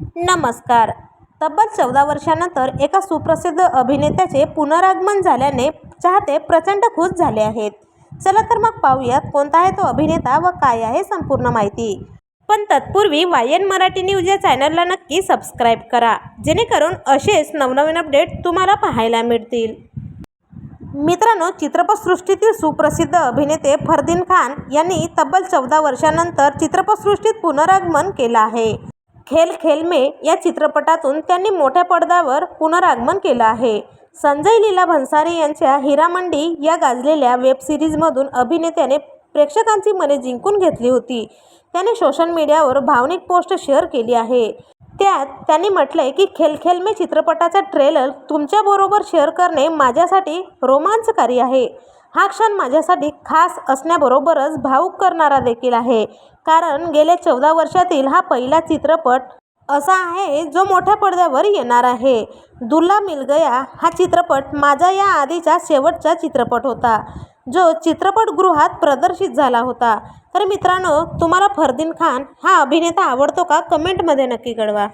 नमस्कार. तब्बल चौदा वर्षानंतर एका सुप्रसिद्ध अभिनेत्याचे पुनरागमन झाल्याने चाहते प्रचंड खुश झाले आहेत. चला तर मग पाहूयात कोणता आहे तो अभिनेता व काय आहे संपूर्ण माहिती. पण तत्पूर्वी वाय एन मराठी न्यूज या चॅनलला नक्की सबस्क्राईब करा जेणेकरून असेच नवनवीन अपडेट तुम्हाला पाहायला मिळतील. मित्रांनो चित्रपटसृष्टीतील सुप्रसिद्ध अभिनेते फरदीन खान यांनी तब्बल चौदा वर्षानंतर चित्रपटसृष्टीत पुनरागमन केलं आहे. खेल खेल में या चित्रपटातून त्यांनी मोठ्या पडद्यावर पुनरागमन केलं आहे. संजय लीला भन्सारे यांच्या हिरामंडी या गाजलेल्या वेबसिरीजमधून अभिनेत्याने प्रेक्षकांची मने जिंकून घेतली होती. त्याने सोशल मीडियावर भावनिक पोस्ट शेअर केली आहे. त्यात त्यांनी म्हटलंय की खेल खेल में चित्रपटाचा ट्रेलर तुमच्याबरोबर शेअर करणे माझ्यासाठी रोमांचकारी आहे. हा क्षण माझ्यासाठी खास असण्याबरोबरच भावूक करणारा देखील आहे. कारण गेल्या चौदा वर्षातील हा पहिला चित्रपट असा आहे जो मोठ्या पडद्यावर येणार आहे. दुल्ला मिल गया हा चित्रपट माझा या आधीचा शेवटचा चित्रपट होता. जो चित्रपटगृहात प्रदर्शित झाला होता. तर मित्रांनो तुम्हाला फरदीन खान हा अभिनेता आवडतो का? कमेंटमध्ये नक्की कळवा.